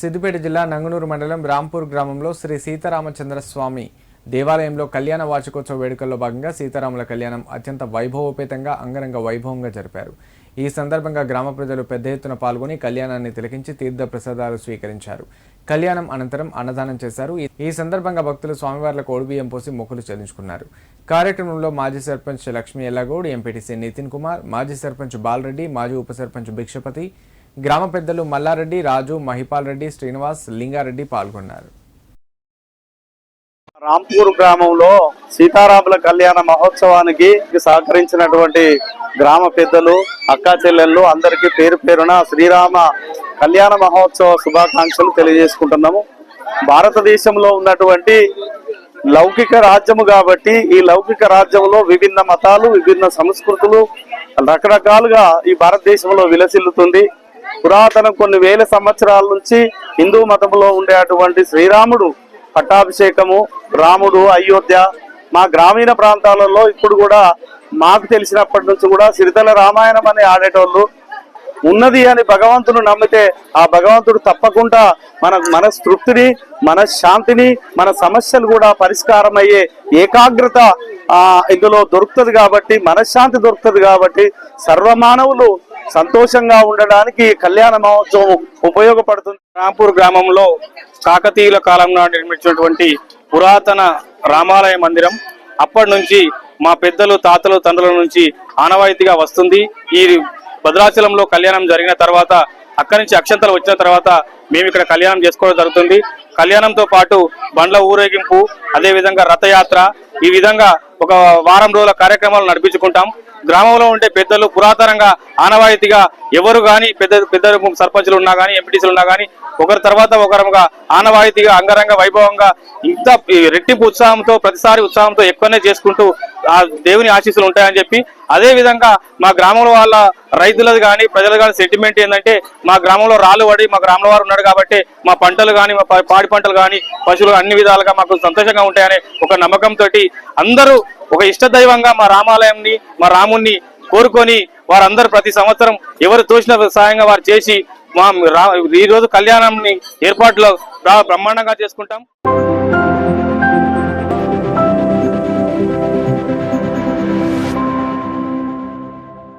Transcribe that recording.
సిద్దిపేట జిల్లా నంగనూరు మండలం రాంపూర్ గ్రామంలో శ్రీ సీతారామచంద్ర స్వామి దేవాలయంలో కళ్యాణ వార్షికోత్సవ వేడుకల్లో భాగంగా సీతారాముల కళ్యాణం అత్యంత వైభవోపేతంగా అంగరంగ వైభవంగా జరిపారు. ఈ సందర్భంగా గ్రామ ప్రజలు పెద్ద ఎత్తున పాల్గొని కళ్యాణాన్ని తిలకించి తీర్థ ప్రసాదాలు స్వీకరించారు. కళ్యాణం అనంతరం అన్నదానం చేశారు. ఈ- ఈ సందర్భంగా భక్తులు స్వామివార్లకు ఓడిబియ్యం పోసి మొక్కులు చెల్లించుకున్నారు. కార్యక్రమంలో మాజీ సర్పంచ్ లక్ష్మీ ఎల్లగౌడ్ ఎంపీటీసీ నితిన్ కుమార్ మాజీ సర్పంచ్ బాలరెడ్డి మాజీ ఉప సర్పంచ్ భిక్షపతి గ్రామ పెద్దలు మల్లారెడ్డి రాజు మహిపాల్ రెడ్డి శ్రీనివాస్ లింగారెడ్డి పాల్గొన్నారు. రాంపూర్ గ్రామంలో సీతారాముల కళ్యాణ మహోత్సవానికి సహకరించినటువంటి గ్రామ పెద్దలు అక్కా చెల్లెళ్ళు అందరికీ పేరు పేరున శ్రీరామ కళ్యాణ మహోత్సవ శుభాకాంక్షలు తెలియజేసుకుంటున్నాము. భారతదేశంలో ఉన్నటువంటి లౌకిక రాజ్యము కాబట్టి ఈ లౌకిక రాజ్యంలో విభిన్న మతాలు విభిన్న సంస్కృతులు రకరకాలుగా ఈ భారతదేశంలో విలసిల్లుతుంది. పురాతన కొన్ని వేల సంవత్సరాల నుంచి హిందూ మతంలో ఉండే అటువంటి శ్రీరాముడు పట్టాభిషేకము రాముడు అయోధ్య మా గ్రామీణ ప్రాంతాలలో ఇప్పుడు కూడా మాకు తెలిసినప్పటి నుంచి కూడా సిరితల రామాయణం అని ఆడేటోళ్ళు ఉన్నది అని భగవంతుడు నమ్మితే ఆ భగవంతుడు తప్పకుండా మన మనస్తృప్తిని మనశ్శాంతిని మన శాంతిని మన సమస్యలు కూడా పరిష్కారం అయ్యే ఏకాగ్రత ఇందులో దొరుకుతుంది కాబట్టి మనశ్శాంతి దొరుకుతుంది కాబట్టి సర్వమానవులు సంతోషంగా ఉండడానికి కళ్యాణ మహోత్సవం ఉపయోగపడుతుంది. రాంపూర్ గ్రామంలో కాకతీయుల కాలంలో నిర్మించినటువంటి పురాతన రామాలయ మందిరం అప్పటి నుంచి మా పెద్దలు తాతలు తండ్రుల నుంచి ఆనవాయితీగా వస్తుంది. ఈ భద్రాచలంలో కళ్యాణం జరిగిన తర్వాత అక్కడి నుంచి అక్షంతలు వచ్చిన తర్వాత మేము ఇక్కడ కళ్యాణం చేసుకోవడం జరుగుతుంది. కళ్యాణంతో పాటు బండ్ల ఊరేగింపు అదే విధంగా రథయాత్ర ఈ విధంగా ఒక వారం రోజుల కార్యక్రమాలు నడిపించుకుంటాం. గ్రామంలో ఉండే పెద్దలు పురాతనంగా ఆనవాయితీగా ఎవరు కానీ పెద్ద పెద్ద సర్పంచులు ఉన్నా కానీ ఎంపీటీసీలు ఉన్నా కానీ ఒకరి తర్వాత ఒకరుగా ఆనవాయితీగా అంగరంగ వైభవంగా ఇంత రెట్టింపు ఉత్సాహంతో ప్రతిసారి ఉత్సాహంతో ఎక్కువనే చేసుకుంటూ ఆ దేవుని ఆశీస్సులు ఉంటాయని చెప్పి అదే విధంగా మా గ్రామంలో వాళ్ళ రైతులది కానీ ప్రజలు కానీ సెంటిమెంట్ ఏంటంటే మా గ్రామంలో రాళ్ళు పడి మా గ్రామంలో వారు ఉన్నాడు కాబట్టి మా పంటలు కానీ మా పా- పాడి పంటలు కానీ పశువులు అన్ని విధాలుగా మాకు సంతోషంగా ఉంటాయనే ఒక నమ్మకంతో అందరూ ఒక ఇష్ట దైవంగా మా రామాలయంని మా రాముణ్ణి కోరుకొని వారందరూ ప్రతి సంవత్సరం ఎవరు తోచిన సహాయంగా వారు చేసి మా రా- ఈ రోజు కళ్యాణంని ఏర్పాట్లు బ్రహ్మాండంగా చేసుకుంటాం.